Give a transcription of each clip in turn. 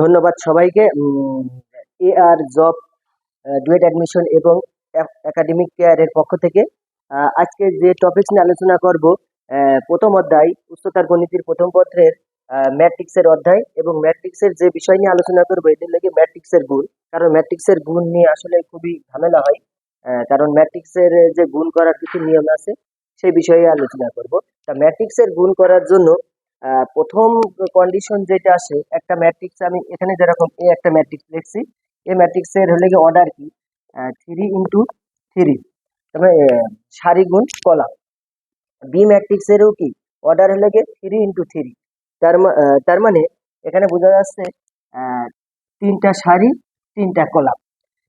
ধন্যবাদ সবাইকে। A R job DUET admission এবং একাডেমিক কেয়ারের পক্ষ থেকে আজকে যে টপিক নিয়ে আলোচনা করব প্রথম অধ্যায়, উচ্চতার গণিতের প্রথম পত্রের ম্যাট্রিক্সের অধ্যায় এবং ম্যাট্রিক্সের যে বিষয় নিয়ে আলোচনা করব, এদের লাগে ম্যাট্রিক্সের গুণ। কারণ ম্যাট্রিক্সের গুণ নিয়ে আসলে খুবই ঝামেলা হয় কারণ ম্যাট্রিক্সের যে গুণ করার কিছু নিয়ম আছে, সেই বিষয়ে আলোচনা করব। তা ম্যাট্রিক্সের গুণ করার জন্য প্রথম কন্ডিশন যেটা আসে, একটা ম্যাট্রিক্স আমি এখানে যেরকম এ একটা ম্যাট্রিক্স লিখছি এই ম্যাট্রিক্সের হলে গিয়ে অর্ডার কি? থ্রি ইন্টু থ্রি তারপরে সারি গুণ কলাম। বি ম্যাট্রিক্সেরও কি? অর্ডার হলে গিয়ে থ্রি ইন্টু থ্রি তার তার মানে এখানে বোঝা যাচ্ছে তিনটা সারি, তিনটা কলাম।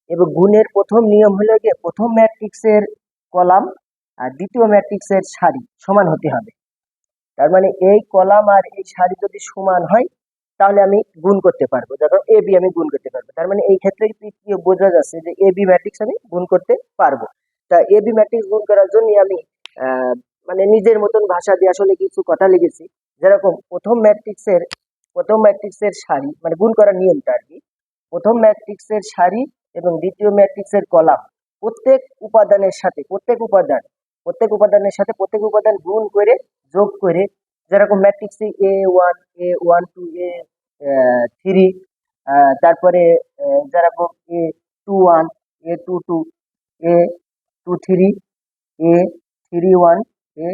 এবং গুণের প্রথম নিয়ম হলো গিয়ে প্রথম ম্যাট্রিক্সের কলাম আর দ্বিতীয় ম্যাট্রিক্সের সারি সমান হতে হবে। তার মানে এই কলাম আর এই সারি যদি সমান হয়, তাহলে আমি গুণ করতে পারব। যখন এ বি আমি গুণ করতে পারব। তার মানে এই ক্ষেত্রে বোঝা যাচ্ছে যে এ বি ম্যাট্রিক্স আমি গুণ করতে পারব। তা এ বি ম্যাট্রিক্স গুণ করার জন্য আমি মানে নিজের মতন ভাষা দিয়ে আসলে কিছু কথা লিখেছি। যেরকম প্রথম ম্যাট্রিক্সের প্রথম ম্যাট্রিক্সের সারি মানে গুণ করার নিয়মটা আর কি। প্রথম ম্যাট্রিক্সের সারি এবং দ্বিতীয় ম্যাট্রিক্সের কলাম, প্রত্যেক উপাদানের সাথে, প্রত্যেক উপাদান, প্রত্যেক উপাদানের সাথে প্রত্যেক উপাদান গুণ করে যোগ করে যেরকম ম্যাট্রিক্সে A one A one two A three তারপরে যেরকম A two one A two two A two three A three one A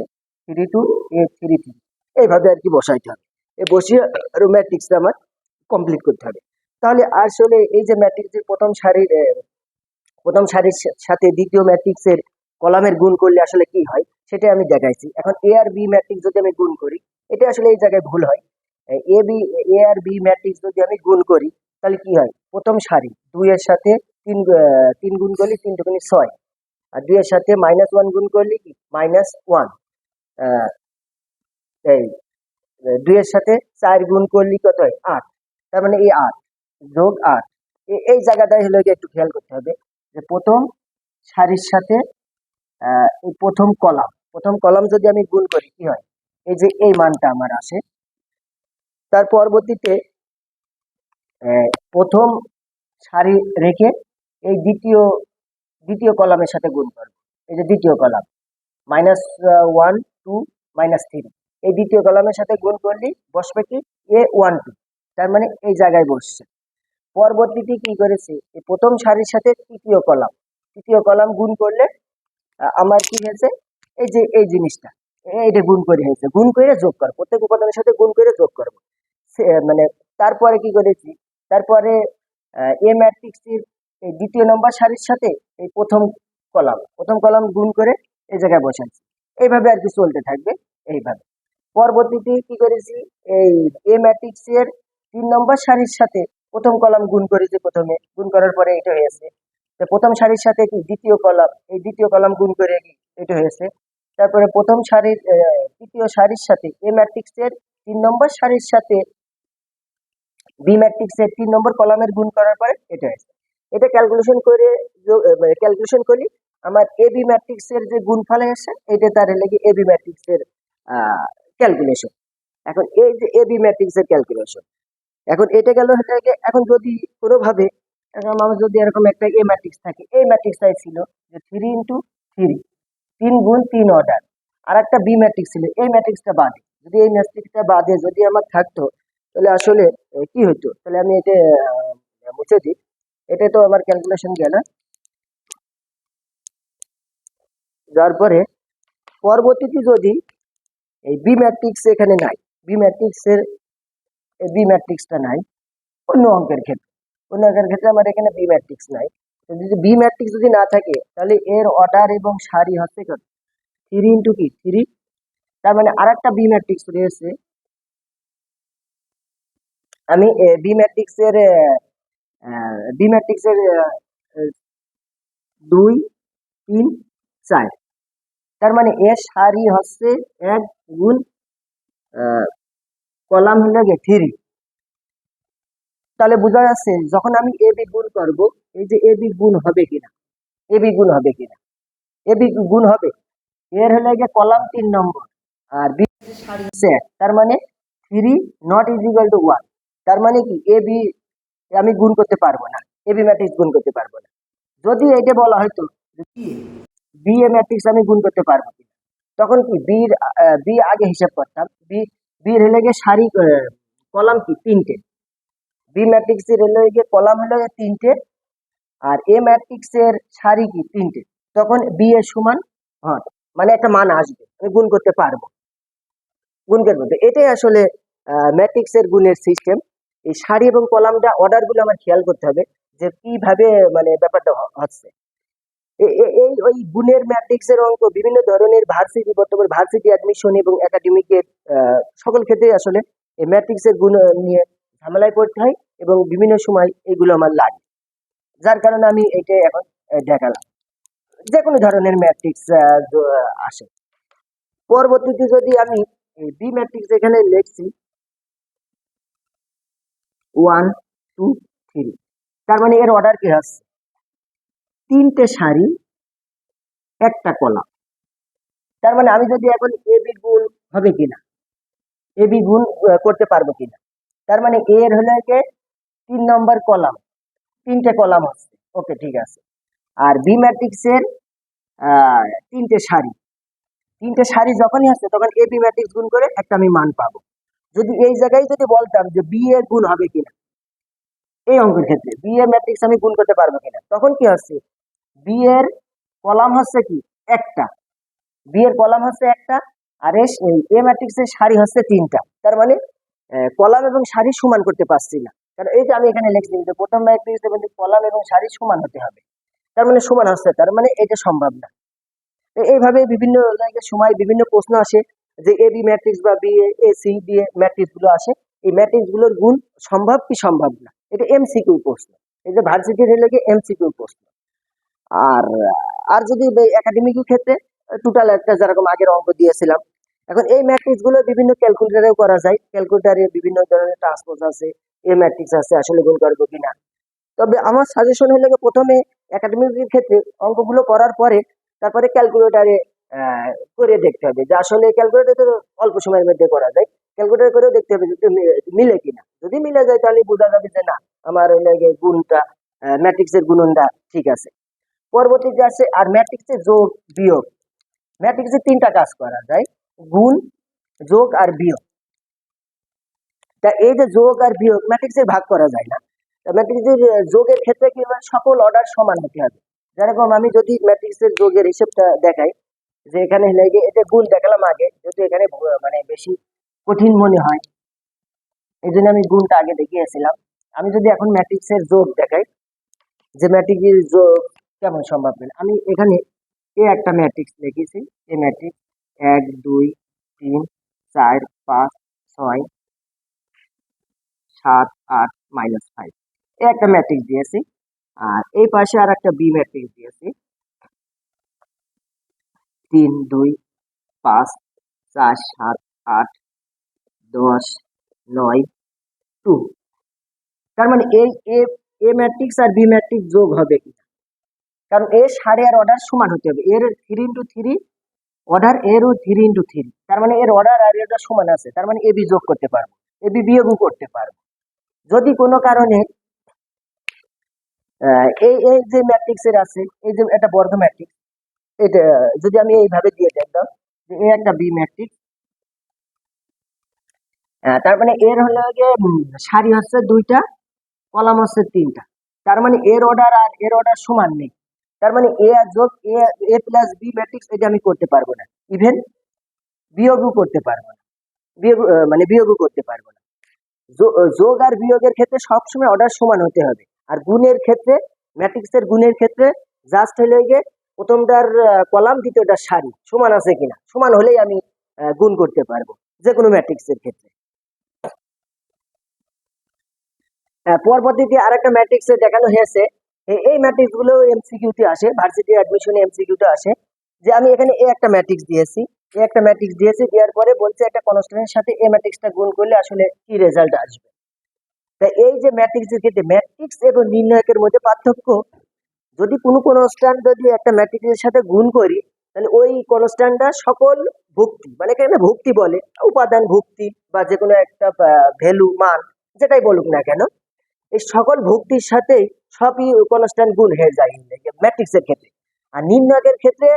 three two A three three এইভাবে আর কি বসাইতে হবে। এই বসিয়ে আরও ম্যাট্রিক্সটা আমার কমপ্লিট করতে হবে। তাহলে আসলে এই যে ম্যাট্রিক্সের প্রথম সারির প্রথম সারির সাথে দ্বিতীয় ম্যাট্রিক্সের কলামের গুণ করলে আসলে কি হয়? সেটাই আমি দেখাইছি। এখন এ আর বি ম্যাট্রিক্স যদি আমি গুণ করি, এটা আসলে এই জায়গায় ভুল হয়। এ বি, এ আর বি ম্যাট্রিক্স যদি আমি গুণ করি, তাহলে কি হয়? প্রথম সারি, দুইয়ের সাথে তিন তিন গুণ করলে তিন দুগুণে ছয়। আর দুইয়ের সাথে মাইনাস ওয়ান গুণ করলে কি? মাইনাস ওয়ান এই, দুইয়ের সাথে চার গুণ করলে কত হয়? আট। তার মানে এই আট, যোগ আট। এই জায়গাটাই হলো একটু খেয়াল করতে হবে যে প্রথম সারির সাথে এই প্রথম কলাম। প্রথম কলাম যদি আমি গুণ করি, কি হয়? এই যে এই মানটা আমার আসে তার পরবর্তীতে প্রথম সারি রেখে এই দ্বিতীয় দ্বিতীয় কলামের সাথে গুণ করব। এই যে দ্বিতীয় column minus one two minus three এই দ্বিতীয় কলামের সাথে গুণ করলে, বসবে কি? এ ওয়ান টু তার মানে এই জায়গায় বসছে। পরবর্তীতে কি করেছে? এই প্রথম সারির সাথে তৃতীয় কলাম। তৃতীয় কলাম গুণ করলে আমার কি হয়েছে? এই যে, এই জিনিসটা এ- এইটা গুণ করে হয়েছে। গুণ করে যোগ কর। প্রত্যেক উপাদানের সাথে গুণ করে যোগ করব। মানে তারপরে কি করেছি? তারপরে এ ম্যাট্রিক্সের এই দ্বিতীয় নম্বর সারির সাথে এই প্রথম কলাম প্রথম কলাম গুণ করে এই জায়গায় বসাচ্ছি। এইভাবে আর কি চলতে থাকবে, এইভাবে। পরবর্তীতে কি করেছি? এই এ ম্যাট্রিক্সের তিন নম্বর সারির সাথে প্রথম কলাম গুণ করেছি প্রথমে। গুণ করার পরে এটা হয়েছে প্রথম সারির সাথে কি দ্বিতীয় কলাম, এই দ্বিতীয় কলাম গুণ করে কি এটা হয়েছে। তারপরে প্রথম সারির তৃতীয় সারির সাথে এ ম্যাট্রিক্সের তিন নম্বর সারির সাথে বি ম্যাট্রিক্সের তিন নম্বর কলামের গুণ করার পরে এটা হয়েছে। এটা ক্যালকুলেশন করে ক্যালকুলেশন করি, আমার এ বি ম্যাট্রিক্সের যে গুণফল এসে এটা তার লেগে এ বি ম্যাট্রিক্সের ক্যালকুলেশন এখন এই যে এ বি ম্যাট্রিক্সের ক্যালকুলেশন এখন এটা গেল এখন যদি কোনোভাবে এখন আমার যদি এরকম একটা এ ম্যাট্রিক্স থাকে এই ম্যাট্রিক্সটাই ছিল যে থ্রি ইন্টু থ্রি তিন গুণ তিন অর্ডার আর একটা বি ম্যাট্রিক্স ছিল, এই ম্যাট্রিক্সটা বাদে। যদি এই ম্যাট্রিক্সটা বাদে, যদি আমার থাকতো, তাহলে আসলে কি হতো তাহলে আমি এটা মুছে দিই। এটা তো আমার ক্যালকুলেশন গেল। যার পরে, পরবর্তীতে যদি এই বি ম্যাট্রিক্স এখানে নাই বি ম্যাট্রিক্সের বি ম্যাট্রিক্সটা নাই, অন্য অঙ্কের ক্ষেত্রে। অন্য অঙ্কের ক্ষেত্রে আমার এখানে বি ম্যাট্রিক্স নাই। যদি বি ম্যাট্রিক্স যদি না থাকে, তাহলে এর অর্ডার এবং সারি হচ্ছে কত? থ্রি ইন্টু কি? থ্রি তার মানে আর একটা বি ম্যাট্রিক্স রয়েছে। আমি বি ম্যাট্রিক্সের বি ম্যাট্রিক্সের দুই, তিন, চার। তার মানে এর সারি হচ্ছে এক গুণ কলাম হলো থ্রি তাহলে বোঝা যাচ্ছে যখন আমি এ বি গুণ করব, এই যে এ বি গুণ হবে কিনা? এ বি গুণ হবে কিনা? এ বি গুণ হবে? এর হলে গিয়ে কলাম তিন নম্বর। আর বি তার মানে three not is equal to one. তার মানে কি? এ বি আমি গুণ করতে পারব না। এ বি ম্যাট্রিক্স গুণ করতে পারব না। যদি এটা বলা হয়তো বি এ ম্যাট্রিক্স আমি গুণ করতে পারব কিনা? তখন কি? বির বি আগে হিসাব করতাম। বি, বির হলে গিয়ে সারি কলাম কি? তিনটে। বি ম্যাট্রিক্সের হলে গিয়ে কলাম হলো তিনটে আর এ ম্যাট্রিক্সের সারি কি? তিনটে। তখন বি এর সমান হয়। মানে একটা মান আসবে। আমি গুণ করতে পারব। গুণ করব। এটাই আসলে ম্যাট্রিক্সের গুণের সিস্টেম এই সারি এবং কলামটা অর্ডারগুলো আমার খেয়াল করতে হবে যে কীভাবে মানে ব্যাপারটা হচ্ছে। এই, ওই গুণের ম্যাট্রিক্সের অঙ্ক, বিভিন্ন ধরনের ভার্সিটি বর্তমানে ভার্সিটি অ্যাডমিশন এবং একাডেমিকের সকল ক্ষেত্রে আসলে এই ম্যাট্রিক্সের গুণ, নিয়ে ঝামেলায় পড়তে হয়। এবং বিভিন্ন সময় এগুলো আমার লাগে। যার কারণে আমি এটা এখন দেখালাম। যে কোনো ধরনের ম্যাট্রিক্স আসে। পরবর্তীতে যদি আমি বি ম্যাট্রিক্স এখানে লিখছি ওয়ান টু থ্রি তার মানে এর অর্ডার কি হচ্ছে? তিনটে সারি, একটা কলা তার মানে আমি যদি এখন এ বি গুণ হবে কিনা? এ বি গুণ করতে পারব কিনা? তার মানে এর হলে তিন নম্বর কলাম। তিনটে কলাম হচ্ছে ওকে, ঠিক আছে। আর বি ম্যাট্রিক্সের তিনটে সারি। তিনটে সারি যখনই আসছে তখন এ বি ম্যাট্রিক্স গুণ করে একটা আমি মান পাবো। যদি এই জায়গায় যদি বলতাম যে বি এর গুণ হবে কিনা, এই অঙ্কের ক্ষেত্রে বি এর ম্যাট্রিক্স আমি গুণ করতে পারব কিনা, তখন কি হচ্ছে? বি এর কলাম হচ্ছে কি? একটা। বি এর কলাম হচ্ছে একটা, আর এ ম্যাট্রিক্সের সারি হচ্ছে তিনটা। তার মানে কলাম এবং সারি সমান করতে পারছি না। কারণ এই যে আমি এখানে লিখছি যে প্রথম ম্যাট্রিক্সের মধ্যে কলাম এবং সারি সমান হতে হবে। তার মানে সমান হচ্ছে, তার মানে এটা সম্ভব না। এইভাবে বিভিন্ন জায়গায় সময়, বিভিন্ন প্রশ্ন আসে যে এ বি ম্যাট্রিক্স বা B A C B A ম্যাট্রিক্সগুলো আসে। এই ম্যাট্রিক্সগুলোর গুণ সম্ভব কি সম্ভব না? এটা এমসিকিউ প্রশ্ন। এই যে ভার্সিটির হলে গিয়ে এমসিকিউ প্রশ্ন। আর আর যদি একাডেমিক ক্ষেত্রে টোটাল একটা যেরকম আগের অঙ্ক দিয়েছিলাম এখন এই ম্যাট্রিক্সগুলো বিভিন্ন ক্যালকুলেটারেও করা যায়। ক্যালকুলেটারে বিভিন্ন ধরনের ট্রান্সপোজ আছে এ ম্যাট্রিক্স আছে, আসলে গুণ করব কিনা তবে আমার সাজেশন হলে প্রথমে একাডেমিকের ক্ষেত্রে অঙ্কগুলো করার পরে তারপরে ক্যালকুলেটারে করে দেখতে হবে যে আসলে ক্যালকুলেটার অল্প সময়ের মধ্যে করা যায়। ক্যালকুলেটার করেও দেখতে হবে যদি মিলে কিনা। যদি মিলে যায় তাহলে বোঝা যাবে যে না, আমার হলে গিয়ে গুণটা ম্যাট্রিক্সের গুণনটা ঠিক আছে। পরবর্তীতে আছে আর ম্যাট্রিক্সের যোগ বিয়োগ। ম্যাট্রিক্সে তিনটা কাজ করা যায়। গুণ, যোগ আর বিয়োগ। তা এই যে যোগ আর বিয়োগ ম্যাট্রিক্সের ভাগ করা যায় না। ম্যাট্রিক্সের যোগের ক্ষেত্রে কি? সকল অর্ডার সমান হতে হবে? যেরকম আমি যদি ম্যাট্রিক্সের যোগের হিসেবটা দেখাই, যে এখানে লেগে এটা গুণ দেখালাম আগে, যেহেতু এখানে মানে বেশি কঠিন মনে হয়, এই জন্য আমি গুণটা আগে দেখিয়েছিলাম। আমি যদি এখন ম্যাট্রিক্সের যোগ দেখাই, যে ম্যাট্রিক্সের যোগ কেমন সম্ভব? আমি এখানে এ একটা ম্যাট্রিক্স লিখেছি এ ম্যাট্রিক্স এক, দুই, তিন, চার, পাঁচ, ছয়, সাত, আট মাইনাস ফাইভ এ একটা ম্যাট্রিক্স দিয়েছি, আর এই পাশে আর একটা বি ম্যাট্রিক্স দিয়েছি। তিন, দুই, পাঁচ, চার, সাত, আট, দশ, নয় টু তার মানে এই এ এ ম্যাট্রিক্স আর বি ম্যাট্রিক্স যোগ হবে কি কারণ এর সাড়ে আর অর্ডার সমান হতে হবে। এর থ্রি ইন্টু থ্রি অর্ডার এরও থ্রি ইন্টু থ্রি তার মানে এর অর্ডার আর এটা সমান আছে। তার মানে এ বি যোগ করতে পারব। এ বি বিয়োগও করতে পারব। যদি কোনো কারণে এই এই যে ম্যাট্রিক্সের আছে, এই যে একটা বর্গ ম্যাট্রিক্স এটা, যদি আমি এইভাবে দিয়ে দেখতাম যে এ একটা বি ম্যাট্রিক্স তার মানে এর হলো গিয়ে সারি হচ্ছে দুইটা, কলাম হচ্ছে তিনটা। তার মানে এর অর্ডার আর এর অর্ডার সমান নেই। তার মানে এ আর যোগ A A plus B matrix এটা আমি করতে পারব না। ইভেন বিয়োগও করতে পারব না। বিয়োগ মানে বিয়োগও করতে পারব না। যোগ আর বিয়োগের ক্ষেত্রে সবসময় অর্ডার সমান হতে হবে। আর গুণের ক্ষেত্রে ম্যাট্রিক্সের গুণের ক্ষেত্রে জাস্ট হলে গিয়ে প্রথমটার কলাম দ্বিতীয়টার সারি। সমান আছে কিনা? সমান হলেই আমি গুণ করতে পারব যে কোনো ম্যাট্রিক্সের ক্ষেত্রে। আহ, আর একটা ম্যাট্রিক্সে দেখানো হয়েছে এই ম্যাট্রিক্সগুলো এমসিকিউতে আসে ভার্সিটি অ্যাডমিশনে এমসিকিউতে আসে। যে আমি এখানে এ একটা ম্যাট্রিক্স দিয়েছি এ একটা ম্যাট্রিক্স দিয়েছি, দেওয়ার পরে বলছে একটা কনস্ট্যান্টের সাথে এ ম্যাট্রিক্সটা গুণ করলে আসলে কি রেজাল্ট আসবে। তা এই যে ম্যাট্রিক্সের ক্ষেত্রে ম্যাট্রিক্স এবং নির্ণায়কের মধ্যে পার্থক্য, যদি কোনো কনস্ট্যান্ট যদি একটা ম্যাট্রিক্সের সাথে গুণ করি, তাহলে ওই কনস্ট্যান্টটা সকল ভুক্তি মানে এখানে ভুক্তি বলে, উপাদান ভুক্তি বা যে কোনো একটা ভ্যালু মান, যেটাই বলুক না কেন, এই সকল ভুক্তির সাথেই সবই কনস্ট্যান্ট গুণ হয়ে যায় ম্যাট্রিক্সের ক্ষেত্রে। আর নির্ণায়কের ক্ষেত্রে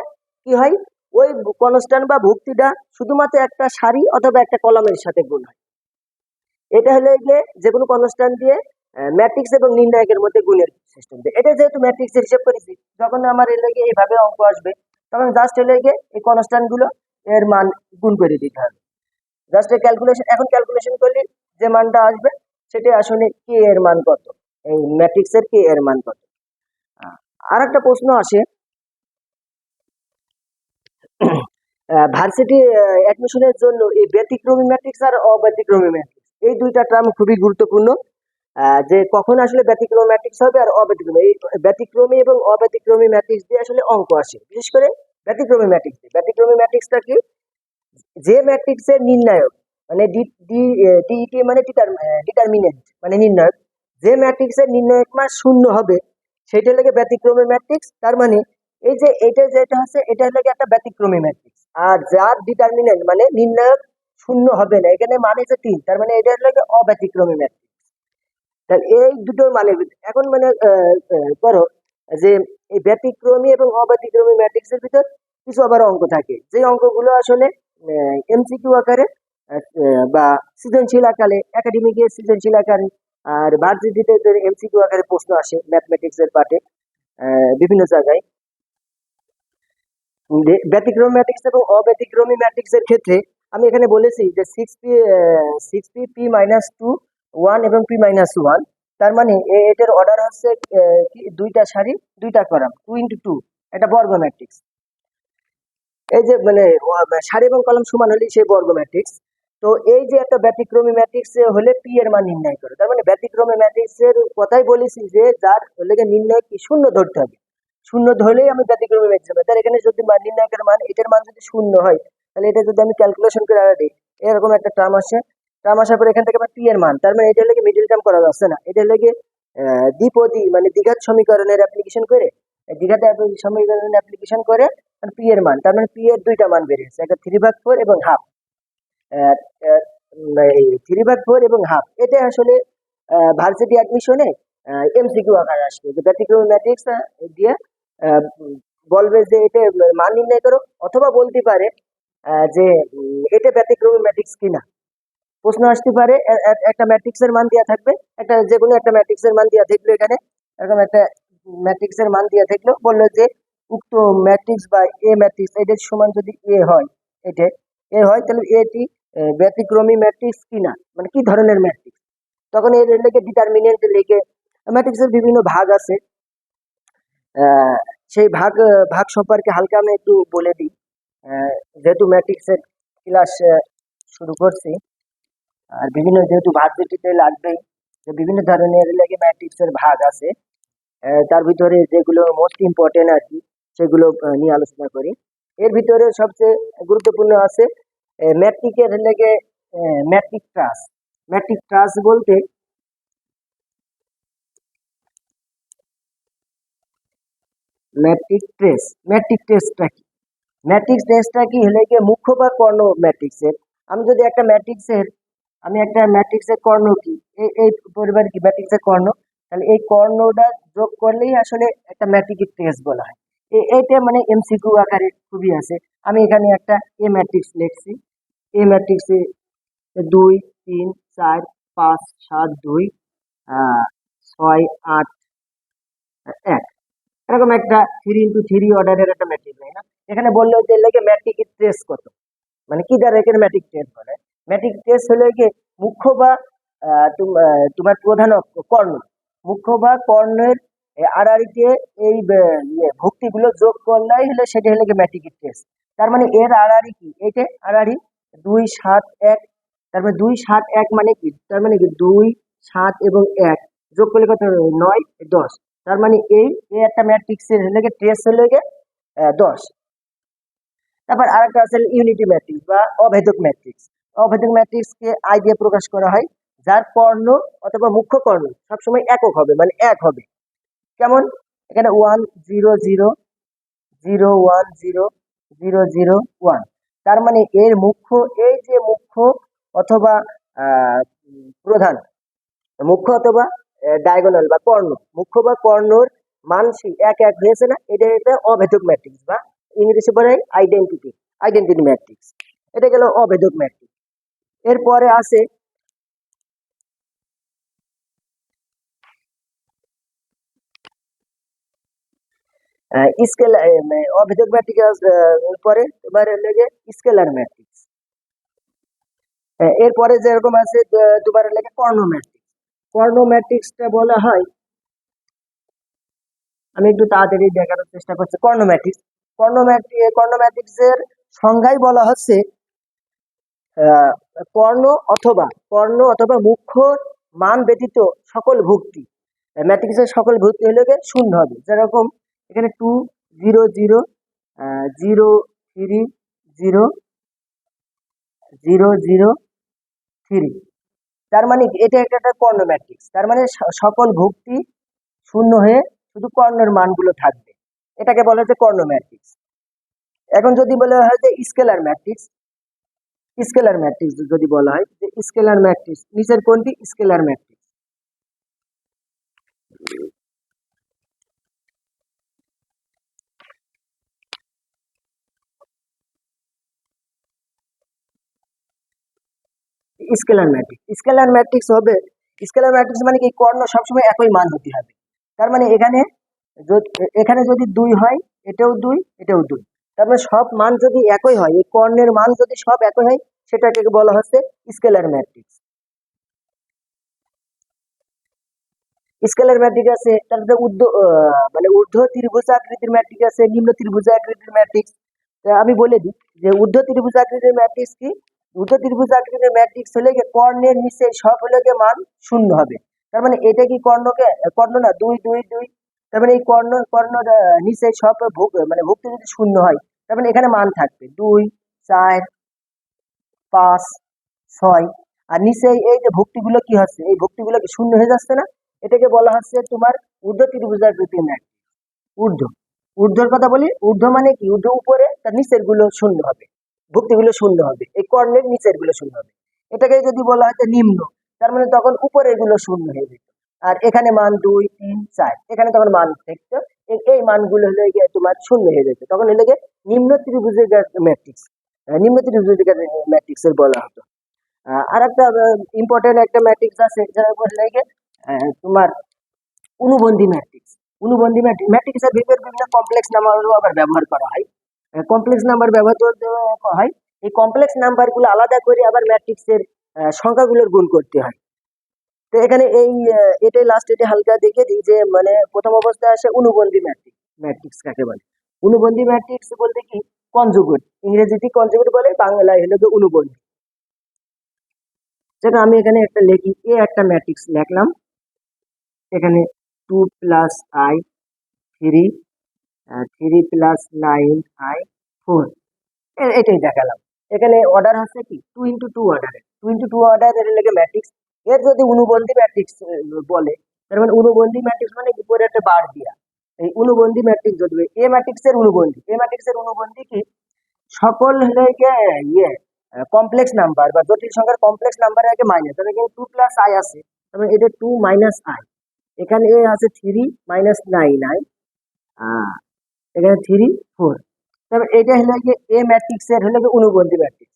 কি হয়? ওই কনস্ট্যান্ট বা ভুক্তিটা শুধুমাত্র একটা সারি অথবা একটা কলামের সাথে গুণ হয়। এটা হলো গিয়ে যে কোনো কনস্ট্যান্ট দিয়ে ম্যাট্রিক্স এবং নির্ণায়কের মধ্যে গুণের সিস্টেম দিয়ে। এটা যেহেতু ম্যাট্রিক্সের হিসেব করেছি, যখন আমার এর লেগে এইভাবে অঙ্ক আসবে, তখন জাস্ট এর লেগে এই কনস্ট্যান্টগুলো এর মান গুণ করে দিতে হবে। জাস্ট ক্যালকুলেশন এখন ক্যালকুলেশন করলে যে মানটা আসবে, সেটা আসলে কে এর মান কত? এই ম্যাট্রিক্সের কে এর মান কত? আর একটা প্রশ্ন আসে। ভার্সিটি অ্যাডমিশনের জন্য এই ব্যতিক্রমী ম্যাট্রিক্স আর অব্যতিক্রমী ম্যাট্রিক্স এই দুইটা টার্ম খুবই গুরুত্বপূর্ণ। যে কখন আসলে ব্যতিক্রমী ম্যাট্রিক্স হবে আর অব্যতিক্রমী, এই ব্যতিক্রমী এবং অব্যতিক্রমী ম্যাট্রিক্স দিয়ে আসলে অঙ্ক আসে। বিশেষ করে ব্যতিক্রমী ম্যাট্রিক্স দিয়ে। ব্যতিক্রমী ম্যাট্রিক্সটা কি? যে ম্যাট্রিক্সের নির্ণায়ক মানে ডিইটি মানে ডিটারমিনেন্ট মানে নির্ণায়ক যে ম্যাট্রিক্সের নির্ণায়ক মান শূন্য হবে, সেটা লেগে ব্যতিক্রমী ম্যাট্রিক্স তার মানে এই যে এটা যেটা হচ্ছে এটা লেগে একটা ব্যতিক্রমী ম্যাট্রিক্স আর যার ডিটারমিনেন্ট মানে নির্ণায়ক শূন্য হবে না, এখানে মানে যে তিন, তার মানে এটা লেগে অব্যতিক্রমী ম্যাট্রিক্স তাহলে এই দুটো মানে এখন মানে করো যে এই ব্যতিক্রমী এবং অব্যতিক্রমী ম্যাট্রিক্সের ভিতর কিছু আবার অঙ্ক থাকে। যে অঙ্কগুলো আসলে এমসিকিউ আকারে বা সৃজনশীল আকারে একাডেমিকে সৃজনশীল আকারে আর ভার্সিটিতে এমসিকিউ আকারে প্রশ্ন আসে ম্যাথমেটিক্স এর পার্টে বিভিন্ন জায়গায়। ব্যতিক্রমী ম্যাট্রিক্স এবং অব্যতিক্রমী ম্যাট্রিক্স এর ক্ষেত্রে আমি এখানে বলেছি যে six P six P P minus two one এবং পি মাইনাস ওয়ান তার মানে এটার অর্ডার হচ্ছে দুইটা সারি, দুইটা কলাম টু ইন্টু টু এটা বর্গ ম্যাট্রিক্স এই যে মানে সারি এবং কলাম সমান হলেই সেই বর্গ ম্যাট্রিক্স তো এই যে একটা ব্যতিক্রমী ম্যাট্রিক্স হলে পি এর মান নির্ণয় করে, তার মানে ব্যতিক্রমী ম্যাট্রিক্স এর কথাই বলেছি যে যার হলে নির্ণয় কি? শূন্য ধরতে হবে। শূন্য ধরলেই আমি ব্যতিক্রমী ম্যাট্রিক্স হবে। তার এখানে যদি মান নির্ণায়কের মান, এটার মান যদি শূন্য হয়, তাহলে এটা যদি আমি ক্যালকুলেশন করে আড়াই এরকম একটা টার্ম আসে। টার্ম আসার পরে এখান থেকে আমার পি এর মান, তার মানে এটা লেগে মিডিল টার্ম করা যাচ্ছে না। এটা লেগে দ্বিপদী মানে দ্বিঘাত সমীকরণের অ্যাপ্লিকেশন করে দ্বিঘাত সমীকরণের অ্যাপ্লিকেশন করে পি এর মান, তার মানে পি এর দুইটা মান বেরিয়েছে একটা থ্রি ভাগ ফোর এবং হাফ থ্রি ভাগ ফোর এবং হাফ। এটা আসলে ভার্সিটি অ্যাডমিশনে এমসিকিউ আকারে আসবে। যে ব্যতিক্রমী ম্যাট্রিক্স দিয়ে বলবে যে এটা মান নির্ণয় করো, অথবা বলতে পারে যে এটা ব্যতিক্রমী ম্যাট্রিক্স কিনা। প্রশ্ন আসতে পারে একটা ম্যাট্রিক্স এর মান দেওয়া থাকবে, একটা যে কোনো একটা ম্যাট্রিক্স এর মান দেওয়া থাকল এখানে, এরকম একটা ম্যাট্রিক্স এর মান দেওয়া থাকল, বলল যে, উক্ত ম্যাট্রিক্স বা এ ম্যাট্রিক্স এটার সমান যদি এ হয় এটা এ হয়, তাহলে এটি ব্যতিক্রমী ম্যাট্রিক্স কিনা? মানে কি ধরনের ম্যাট্রিক্স তখন এর লেগে ডিটারমিনেন্ট লেগে ম্যাট্রিক্সের বিভিন্ন ভাগ আছে। সেই ভাগ ভাগ সম্পর্কে হালকা আমি একটু বলে দিই। যেহেতু ম্যাট্রিক্সের ক্লাস শুরু করছি, আর বিভিন্ন যেহেতু ভার্সিটিতে লাগবেই বিভিন্ন ধরনের লেগে ম্যাট্রিক্স এর ভাগ আছে। তার ভিতরে যেগুলো মোস্ট ইম্পর্টেন্ট আর কি, সেগুলো নিয়ে আলোচনা করি। এর ভিতরে সবচেয়ে গুরুত্বপূর্ণ আছে ম্যাট্রিকের লেগে ম্যাট্রিক ট্রাস ম্যাট্রিক ট্রাস বলতে ম্যাট্রিক ট্রেস ম্যাট্রিক টেস্টটা কি? ম্যাট্রিক্স টেস্টটা কি হলে গিয়ে মুখ্য বা কর্ণ ম্যাট্রিক্সের আমি যদি একটা ম্যাট্রিক্সের আমি একটা ম্যাট্রিক্সের কর্ণ কি? এই এই পরিবার কি ম্যাট্রিক্সের কর্ণ? তাহলে এই কর্ণটা যোগ করলেই আসলে একটা ম্যাট্রিক টেস্ট বলা হয়। এইটা মানে এমসিকিউ আকারে খুবই আছে। আমি এখানে একটা এ ম্যাট্রিক্স লিখছি। এ ম্যাট্রিক্সে দুই তিন চার পাঁচ সাত দুই ছয় আট এক। এরকম একটা থ্রি ইন্টু থ্রি অর্ডারের একটা ম্যাট্রিক হয় না? এখানে বলল যে লেগে ম্যাট্রিকের ট্রেস কত? মানে কি দ্বারা এখানে ম্যাট্রিক টেস্ট বলে ম্যাট্রিক টেস্ট হলো কি মুখ্য বা তোমার প্রধান কর্ণ। মুখ্য বা কর্ণের এ, আড়াআড়িতে এই ইয়ে ভক্তিগুলো যোগ করলেই হলে সেটা হলে কি ম্যাট্রিক টেস্ট তার মানে এর আড়াআড়ি কি? এইটা আড়াআড়ি দুই সাত এক তারপরে দুই সাত এক মানে কি? তার মানে কি? দুই সাত এবং এক। যোগ করলে কত নয় দশ। তার মানে এই একটা ম্যাট্রিক্সের হলে ট্রেস আহ, দশ। তারপর আরেকটা আছে ইউনিটি ম্যাট্রিক্স বা অভেদক ম্যাট্রিক্স অভেদক ম্যাট্রিক্সকে আই দিয়ে প্রকাশ করা হয় যার কর্ণ অথবা মুখ্য কর্ণ সবসময় একক হবে মানে এক হবে। কেমন? এখানে one zero zero zero one zero zero zero one তার মানে এর মুখ্য, এই যে মুখ্য অথবা প্রধান, মুখ্য অথবা ডায়াগোনাল বা কর্ণ, মুখ্য বা কর্ণর মানসি এক এক হয়েছে না? এটা এটা অভেদক ম্যাট্রিক্স বা ইংরেজি বলে আইডেন্টিটি আইডেন্টিটি ম্যাট্রিক্স এটা গেল অভেদক ম্যাট্রিক্স এরপরে আছে স্কেল অভেদক ম্যাট্রিক্স পরে এবার লেগে স্কেলার ম্যাট্রিক্স এরপরে যেরকম আছে তোমার লেগে কর্ণ ম্যাট্রিক্স কর্ণ ম্যাট্রিক্সটা বলা হয়, আমি একটু তাড়াতাড়ি দেখানোর চেষ্টা করছি, কর্ণ ম্যাট্রিক্স কর্ণ ম্যাট্রিক্স কর্ণ ম্যাট্রিক্সের সংজ্ঞায় বলা হচ্ছে কর্ণ অথবা কর্ণ অথবা মুখ্য মান ব্যতীত সকল ভুক্তি। ম্যাট্রিক্সের সকল ভুক্তি হলে শূন্য হবে। যেরকম এখানে two zero zero zero three zero zero zero three তার মানে এটা একটা একটা কর্ণ ম্যাট্রিক্স তার মানে সকল ভুক্তি শূন্য হয়ে শুধু কর্ণের মানগুলো থাকবে। এটাকে বলা হচ্ছে কর্ণ ম্যাট্রিক্স এখন যদি বলা হয় যে স্কেলার ম্যাট্রিক্স স্কেলার ম্যাট্রিক্স যদি বলা হয়, যে স্কেলার ম্যাট্রিক্স নিচের কোনটি? Scalar matrix scalar matrix scalar matrix হবে স্কেলার ম্যাট্রিক্স মানে কি? কর্ণ সবসময় একই মান হতে হবে। তার মানে এখানে এখানে যদি দুই হয়, এটাও দুই এটাও দুই। তার মানে সব মান যদি একই হয়, এই কর্ণের মান যদি সব একই হয়, সেটাকে বলা হচ্ছে স্কেলার ম্যাট্রিক্স স্কেলার ম্যাট্রিক্স আছে তারপরে উর্ধ্ব মানে ঊর্ধ্ব ত্রিভুজ আকৃতির ম্যাট্রিক্স আছে, নিম্ন ত্রিভুজ আকৃতির ম্যাট্রিক্স আমি বলে দিই যে ঊর্ধ্ব ত্রিভুজ আকৃতির ম্যাট্রিক্স কি? ঊর্ধ্ব ত্রিভুজ আকৃতির ম্যাট্রিক্স হলে কর্ণের নিচে সব হলে গিয়ে মান শূন্য হবে। তার মানে এটা কি কর্ণকে, কর্ণ না, দুই দুই দুই। তার মানে এই কর্ণ কর্ণ নিচে সব ভুক মানে ভুক্তি যদি শূন্য হয়, তার মানে এখানে মান থাকবে দুই, চার, পাঁচ, ছয়। আর নিচে এই- যে ভুক্তিগুলো কি হচ্ছে, এই ভুক্তিগুলো কি শূন্য হয়ে যাচ্ছে না? এটাকে বলা হচ্ছে তোমার ঊর্ধ্ব ত্রিভুজাকৃতির ম্যাট্রিক্স ঊর্ধ্ব। ঊর্ধ্বর কথা বলি, ঊর্ধ্ব মানে কি? ঊর্ধ্ব উপরে, তার নিচেরগুলো শূন্য হবে। ভুক্তিগুলো শূন্য হবে। এই কর্ণের নিচেরগুলো শূন্য হবে। এটাকে যদি বলা হয় নিম্ন, তার মানে তখন উপরেরগুলো শূন্য হয়ে যেত। আর এখানে মান দুই, তিন, চার, এখানে তখন মান থাকতো এই মানগুলো হলে গিয়ে তোমার শূন্য হয়ে যেত। তখন হলে গিয়ে নিম্ন ত্রিভুজের ম্যাট্রিক্স নিম্ন ত্রিভুজের ম্যাট্রিক্স এর বলা হতো। আর একটা ইম্পর্টেন্ট একটা ম্যাট্রিক্স আছে যারা বললে গিয়ে তোমার অনুবন্ধী ম্যাট্রিক্স অনুবন্ধী ম্যাট্রিক্স এর বিভিন্ন বিভিন্ন কমপ্লেক্স নাম্বারও আবার ব্যবহার করা হয়। কমপ্লেক্স নাম্বার ব্যবহার হয়। এই কমপ্লেক্স নাম্বারগুলো আলাদা করে আবার ম্যাট্রিক্স এর আহ, সংখ্যাগুলোর গুণ করতে হয়। তো এখানে এই এটাই লাস্ট এটা হালকা দেখে দিই যে মানে প্রথম অবস্থায় আসে অনুবন্ধী ম্যাট্রিক্স ম্যাট্রিক্স কাকে বলে? অনুবন্ধী ম্যাট্রিক্স বলতে কি? কনজুগেট ইংরেজিতে কনজুগেট বলে বাংলায় হলো অনুবন্ধী। যেটা আমি এখানে একটা লিখি এ একটা ম্যাট্রিক্স লিখলাম। এখানে two plus i three three plus nine i four এটাই দেখালাম। এখানে অর্ডার হচ্ছে কি? টু ইন্টু টু অর্ডারের টু ইন্টু টু অর্ডারের লেগে ম্যাট্রিক্স এর যদি অনুবন্ধী ম্যাট্রিক্স বলে, তার মানে অনুবন্ধী ম্যাট্রিক্স মানে উপরে একটা বার দিয়া। এই অনুবন্ধী ম্যাট্রিক্স যদি এ ম্যাট্রিক্স এর অনুবন্ধী। এ ম্যাট্রিক্স এর অনুবন্ধী কি? সকল লেগে ইয়ে কমপ্লেক্স নাম্বার বা জটিল সংখ্যার কমপ্লেক্স নাম্বার আগে মাইনাস তাহলে এখানে টু প্লাস আই আছে। তারপরে এটা টু মাইনাস আই এখানে এ আছে থ্রি মাইনাস নাইন আই এখানে থ্রি ফোর তারপর এটা হলো গিয়ে এ ম্যাট্রিক্স এর হলো গিয়ে অনুবন্ধী ম্যাট্রিক্স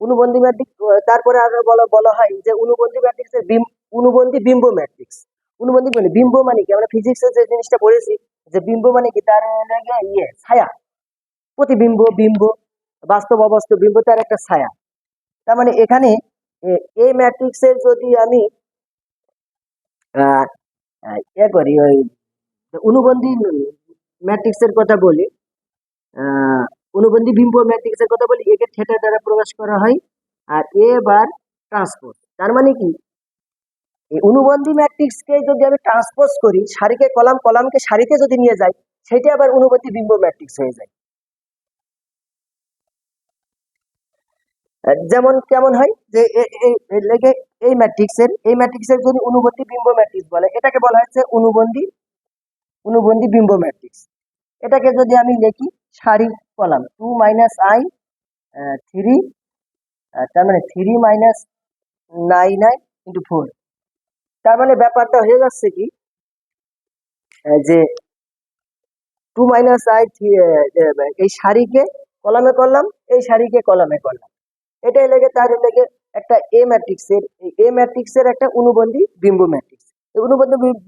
অনুবন্ধী ম্যাট্রিক্স তারপরে আরও বলা বলা হয় যে অনুবন্ধী ম্যাট্রিক্স এর বিম- অনুবন্ধী বিম্ব ম্যাট্রিক্স অনুবন্ধী মানে বিম্ব মানে কি? আমরা ফিজিক্সে যে জিনিসটা পড়েছি, যে বিম্ব মানে কি? তার ইয়ে ছায়া। প্রতিবিম্ব, বিম্ব, বাস্তব অবাস্তব বিম্ব তার একটা ছায়া। তার মানে এখানে, এ- এই ম্যাট্রিক্স এর যদি আমি ইয়ে করি, ওই অনুবন্ধী ম্যাট্রিক্স এর কথা বলি অনুবন্ধী বিম্ব ম্যাট্রিক্স এর কথা বলি, একে থিয়েটার দ্বারা প্রকাশ করা হয়, আর এ বার ট্রান্সপোজ তার মানে কি? এই অনুবন্ধী ম্যাট্রিক্স কে যদি আমি ট্রান্সপোজ করি সারিকে কলাম, কলামকে সারিতে যদি নিয়ে যাই সেটা আবার অনুবন্ধী বিম্ব ম্যাট্রিক্স হয়ে যায়। যেমন কেমন হয় যে এই ম্যাট্রিক্স এর, এই ম্যাট্রিক্স এর যদি অনুবন্ধী বিম্ব ম্যাট্রিক্স বলে, এটাকে বলা হচ্ছে অনুবন্ধী অনুবন্ধী বিম্ব ম্যাট্রিক্স এটাকে যদি আমি লিখি সারি column two minus i three তার মানে three minus nine i into four তার মানে ব্যাপারটা হয়ে যাচ্ছে কি যে টু মাইনাস আই এই সারিকে কলামে করলাম, এই সারিকে কলামে করলাম। এটাই লেগে তার লেগে একটা এ ম্যাট্রিক্স এর এ ম্যাট্রিক্সের একটা অনুবন্ধী বিম্ব ম্যাট্রিক্স এই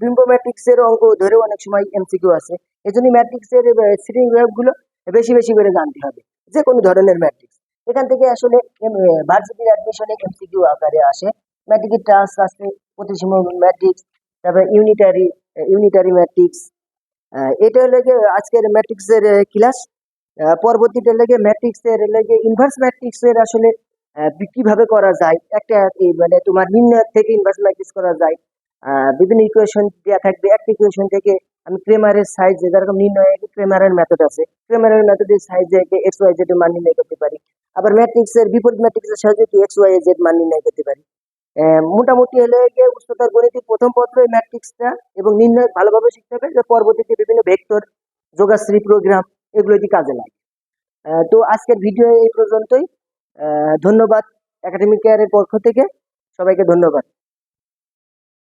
বিম্ব ম্যাট্রিক্স এর অঙ্ক ধরেও অনেক সময় এমসিকিউ আছে। এই জন্য ম্যাট্রিক্স এর সিটিংগুলো বেশি বেশি করে জানতে হবে যে কোনো ধরনের ম্যাট্রিক্স। এখান থেকে আসলে ভার্সিটির অ্যাডমিশনে এমসিকিউ আকারে আসে। ম্যাট্রিকের ট্রান্স আছে, প্রতিসম ম্যাট্রিক্স, তারপরে ইউনিটারি ইউনিটারি ম্যাট্রিক্স। এটা লেগে আজকের ম্যাট্রিক্স এর ক্লাস পরবর্তীতে লেগে ম্যাট্রিক্স এর লেগে ইনভার্স ম্যাট্রিক্স এর আসলে কীভাবে করা যায়, একটা মানে তোমার নির্ণয় থেকে ইনভার্স ম্যাট্রিক্স করা যায় বিভিন্ন ইকুয়েশন দেওয়া থাকবে। একটা ইকুয়েশন থেকে আমি ক্রেমারের সাইজে যেরকম নির্ণয় ক্রেমারের মেথড আছে। ক্রেমারের মেথডের সাইজে এক্স ওয়াই জেড মান নির্ণয় করতে পারি। আবার ম্যাট্রিক্সের বিপরীত ম্যাট্রিক্স এর সাহায্যে এক্স ওয়াই জেড মান নির্ণয় করতে পারি। মোটামুটি হলে গিয়ে উচ্চতর গণিতের প্রথম পত্র এই ম্যাট্রিক্সটা এবং নির্ণয় ভালোভাবে শিখতে হবে যে পরবর্তীতে বিভিন্ন ভেক্টর যোগাশ্রী প্রোগ্রাম এগুলো যদি কাজে লাগে। তো আজকের ভিডিও এই পর্যন্তই। ধন্যবাদ একাডেমিক কেয়ারের পক্ষ থেকে। সবাইকে ধন্যবাদ।